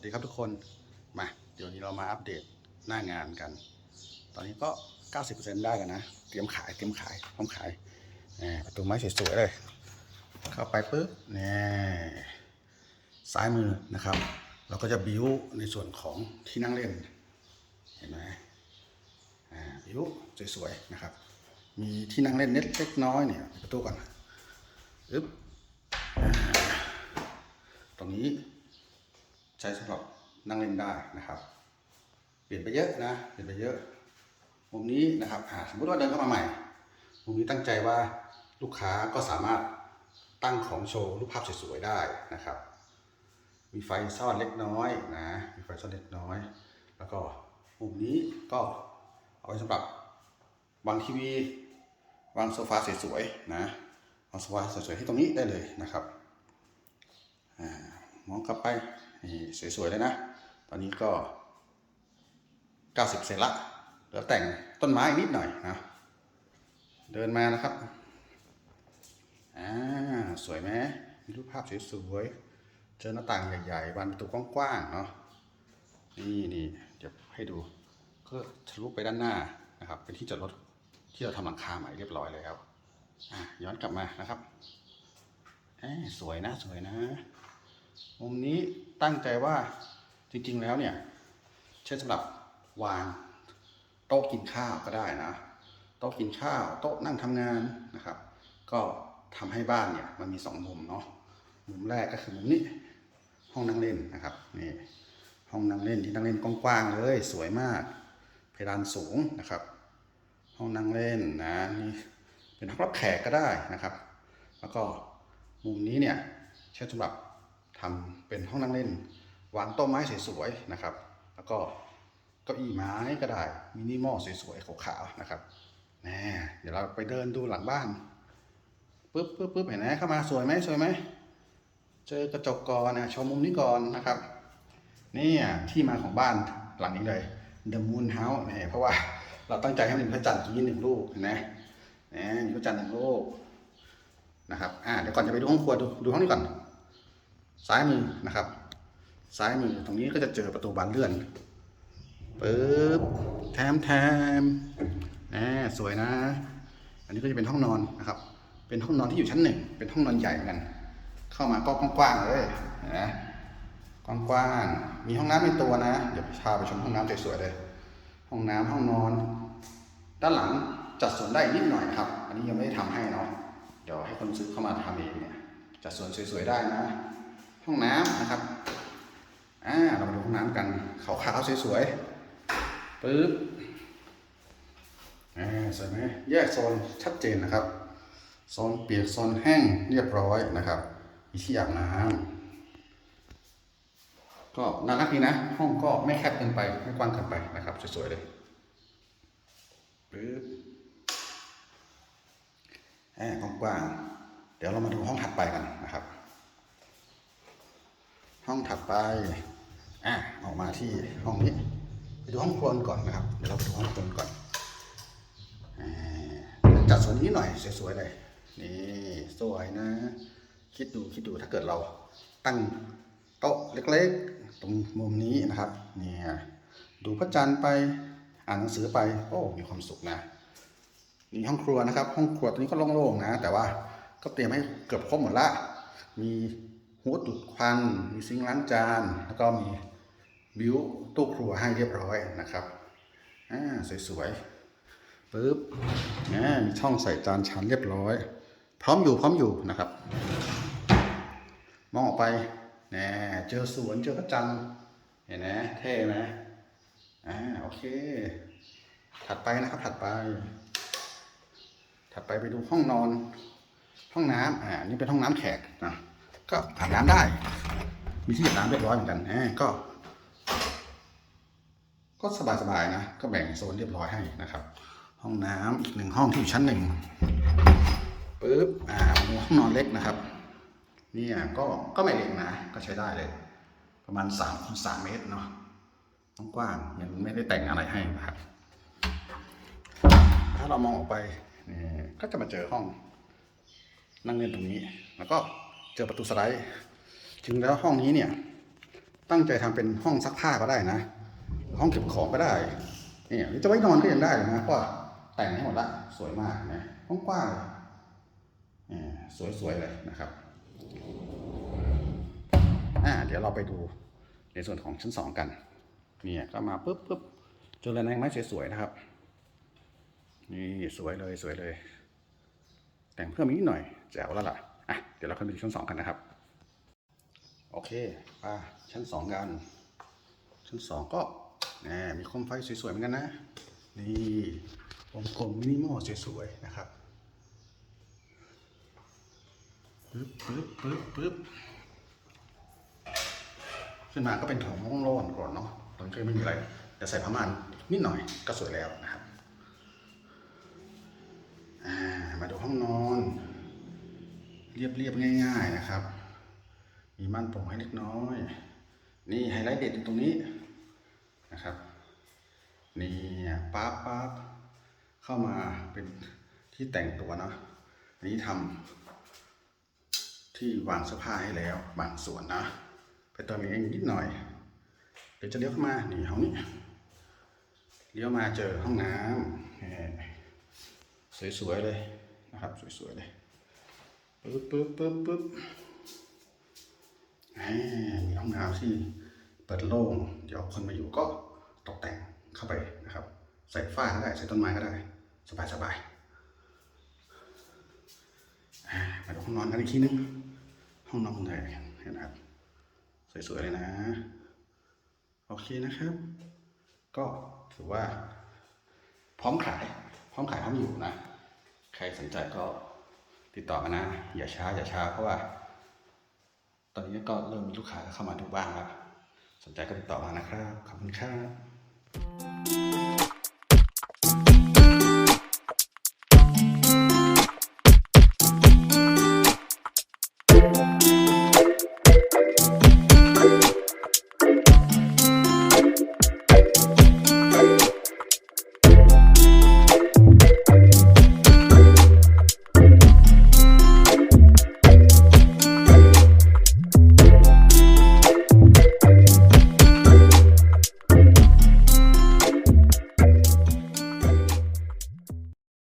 วัสดีครับทุกคน มา เดี๋ยวนี้เรามาอัปเดตหน้างานกัน ตอนนี้ก็ 90%ได้กันนะ เตรียมขาย เตรียมขายพร้อมขายประตูไม้สวยๆเลย เข้าไปปุ๊บนี่ซ้ายมือนะครับ เราก็จะบิวในส่วนของที่นั่งเล่น เห็นไหมอ่าบิวสวยๆนะครับ มีที่นั่งเล่นเล็กน้อยเนี่ยปิดประตูก่อนอึ๊บตรงนี้ ใช้สำหรับนั่งเล่นได้นะครับ เปลี่ยนไปเยอะนะเปลี่ยนไปเยอะ มุมนี้นะครับสมมติว่าเดินเข้ามาใหม่ มุมนี้ตั้งใจว่าลูกค้าก็สามารถตั้งของโชว์รูปภาพสวยๆได้นะครับ มีไฟซ่อนเล็กน้อยนะ มีไฟซ่อนเล็กน้อย แล้วก็มุมนี้ก็เอาไว้สำหรับวางทีวีวางโซฟาสวยๆนะวางโซฟาสวยๆที่ตรงนี้ได้เลยนะครับมองกลับไป นี่สวยๆเลยนะ ตอนนี้ก็ 90เซนละเหลือแต่งต้นไม้นิดหน่อยนะ เดินมานะครับ อ่า สวยไหมมีรูปภาพสวยๆ เจอหน้าต่างใหญ่ๆ บานประตูกว้างๆ เนาะ นี่นี่เดี๋ยวให้ดู ก็ทะลุไปด้านหน้านะครับ เป็นที่จอดรถที่เราทำหลังคาใหม่เรียบร้อยแล้ว อะย้อนกลับมานะครับ เอ้สวยนะ สวยนะ มุมนี้ตั้งใจว่าจริงๆแล้วเนี่ยใช้สำหรับวางโต๊ะกินข้าวก็ได้นะโต๊ะกินข้าว โต๊ะนั่งทำงานนะครับ ก็ทำให้บ้านเนี่ยมันมีสองมุมเนาะมุมแรกก็คือมุมนี้ห้องนั่งเล่นนะครับนี่ห้องนั่งเล่นที่นั่งเล่นกว้างๆเลยสวยมาก เพดานสูงนะครับ ห้องนั่งเล่นนะนี่เป็นห้องรับแขกก็ได้นะครับ แล้วก็มุมนี้เนี่ยใช้สำหรับ ทำเป็นห้องนั่งเล่น วางโต๊ะไม้สวยๆนะครับ แล้วก็เก้าอี้ไม้ก็ได้มินิมอลสวยๆขาวๆนะครับแน่เดี๋ยวเราไปเดินดูหลังบ้านปึ๊บปึ๊บปึ๊บเห็นไหมเข้ามาสวยไหมสวยไหมเจอกระจกก่อนนะชมมุมนี้ก่อนนะครับนี่ที่มาของบ้านหลังนี้เลย The Moon House เนี่ยเพราะว่าเราตั้งใจให้มันมีพระจันทร์ตรงนี้หนึ่งลูกเห็นไหมนี่มีพระจันทร์หนึ่งลูกนะครับ อ่า เดี๋ยวก่อนจะไปดูห้องครัวดูดูห้องนี้ก่อน ซ้ายมือนะครับ ซ้ายมือตรงนี้ก็จะเจอประตูบานเลื่อนปึ๊บแถมแถมแหมสวยนะ อันนี้ก็จะเป็นห้องนอนนะครับ เป็นห้องนอนที่อยู่ชั้นหนึ่ง เป็นห้องนอนใหญ่เหมือนกัน เข้ามาก็กว้างๆเลยเห็นไหมกว้างๆมีห้องน้ำเป็นตัวนะ เดี๋ยวพาไปชมห้องน้ำสวยๆเลย ห้องน้ำห้องนอน ด้านหลังจัดสวนได้นิดหน่อยครับ อันนี้ยังไม่ได้ทำให้เนาะ เดี๋ยวให้คนซื้อเข้ามาทำเองเนี่ย จัดสวนสวยๆได้นะ ห้องน้ำนะครับอ่าเรามาดูห้องน้ำกันขาวๆสวยๆปึ๊บอ่าสวยไหมแยกโซนชัดเจนนะครับโซนเปียกโซนแห้งเรียบร้อยนะครับมีที่อาบน้ำก็น่ารักดีนะ ห้องก็ไม่แคบเกินไปไม่กว้างเกินไปนะครับสวยๆเลยปึ๊บแอ่ากว้างๆเดี๋ยวเรามาดูห้องถัดไปกันนะครับ ห้องถัดไปอะออกมาที่ห้องนี้ไปดูห้องครัวก่อนนะครับเดี๋ยวเราไปดูห้องครัวก่อนอ่าจัดส่วนนี้หน่อยสวยๆเลยนี่สวยนะ คิดดูคิดดูถ้าเกิดเราตั้งโต๊ะเล็กๆ ตรงมุมนี้นะครับเนี่ยดูพระจันทร์ไปอ่านหนังสือไปโอ้มีความสุขนะนี่ห้องครัวนะครับ ห้องครัวตัวนี้ก็โล่งๆนะ แต่ว่าก็เตรียมให้เกือบครบหมดละมี หัวดูดควัน มีซิงล้างจาน แล้วก็มีบิวตู้ครัวให้เรียบร้อยนะครับอ่าสวยๆปึ๊บอ่ามีช่องใส่จานชามเรียบร้อย พร้อมอยู่พร้อมอยู่นะครับ มองออกไปแหนเจอสวนเจอพระจันทร์เห็นไหมเท่ไหมอ่าโอเค ถัดไปนะครับถัดไป ถัดไปไปดูห้องนอน ห้องน้ำอ่านี่เป็นห้องน้ำแขกนะ ก็อาบน้ำได้ มีที่อาบน้ำเรียบร้อยเหมือนกันแหมก็ ก็สบายๆนะ ก็แบ่งโซนเรียบร้อยให้นะครับ ห้องน้ำอีกหนึ่งห้องที่อยู่ชั้นหนึ่งปึ๊บอ่าห้องนอนเล็กนะครับ เนี่ยก็ก็ไม่เล็กนะ ก็ใช้ได้เลย ประมาณสามคูณสามเมตรเนาะกว้างยังไม่ได้แต่งอะไรให้นะครับ ถ้าเรามองออกไปนี่ก็จะมาเจอห้อง นั่งเล่นตรงนี้แล้วก็ เจอประตูสไลด์ถึงแล้วห้องนี้เนี่ย ตั้งใจทำเป็นห้องซักผ้าก็ได้นะ ห้องเก็บของก็ได้เนี่ยหรือจะไว้นอนก็ยังได้เลยนะเพราะแต่งให้หมดละสวยมากนะห้องกว้างเลยเนี่ยสวยๆเลยนะครับอ่าเดี๋ยวเราไปดูในส่วนของชั้นสองกันเนี่ยก็มาปุ๊บปุ๊บเจอระแนงไม้สวยๆนะครับ นี่สวยเลยสวยเลย แต่งเพิ่มอีกนิดหน่อยแจ๋วแล้วล่ะ อะเดี๋ยวเราขึ้นไปดูชั้นสองกันนะครับ โอเคป่าชั้นสองกัน ชั้นสองก็แหมมีโคมไฟสวยๆเหมือนกันนะ นี่วงกลมมินิมอลสวยๆนะครับปึ๊บปึ๊บปึ๊บปึ๊บขึ้นมาก็เป็นถุงโล่งๆก่อนเนาะตรงนี้ก็ไม่มีอะไรแต่ใส่ผ้าม่านนิดหน่อยก็สวยแล้วนะครับ มาดูห้องนอน เรียบๆง่าย ๆนะครับ มีม่านโปร่งให้เล็กน้อย นี่ไฮไลท์เด็ดอยู่ตรงนี้นะครับ นี่ปั๊บปั๊บเข้ามาเป็นที่แต่งตัวเนาะอันนี้ทำที่วางเสื้อผ้าให้แล้วบางส่วนนะ ไปเติมเองนิดหน่อย เดี๋ยวจะเลี้ยวเข้ามา นี่ห้องนี้ เลี้ยวมาเจอห้องน้ำสวยๆเลยนะครับ สวยๆเลย ปึ๊บปึ๊บปึ๊บปึ๊บมีห้องน้ำที่เปิดโล่ง เดี๋ยวคนมาอยู่ก็ตกแต่งเข้าไปนะครับ ใส่ฝ้าก็ได้ ใส่ต้นไม้ก็ได้ สบายสบายมาดูห้องนอนกันอีกทีนึง ห้องนอนเลยเห็นครับ สวยๆเลยนะ โอเคนะครับ ก็ถือว่า พร้อมขาย พร้อมขายพร้อมอยู่นะ ใครสนใจก็ ติดต่อมานะ อย่าช้าอย่าช้าเพราะว่า ตอนนี้ก็เริ่มมีลูกค้าเข้ามาดูบ้างแล้ว สนใจก็ติดต่อมานะครับ ขอบคุณครับ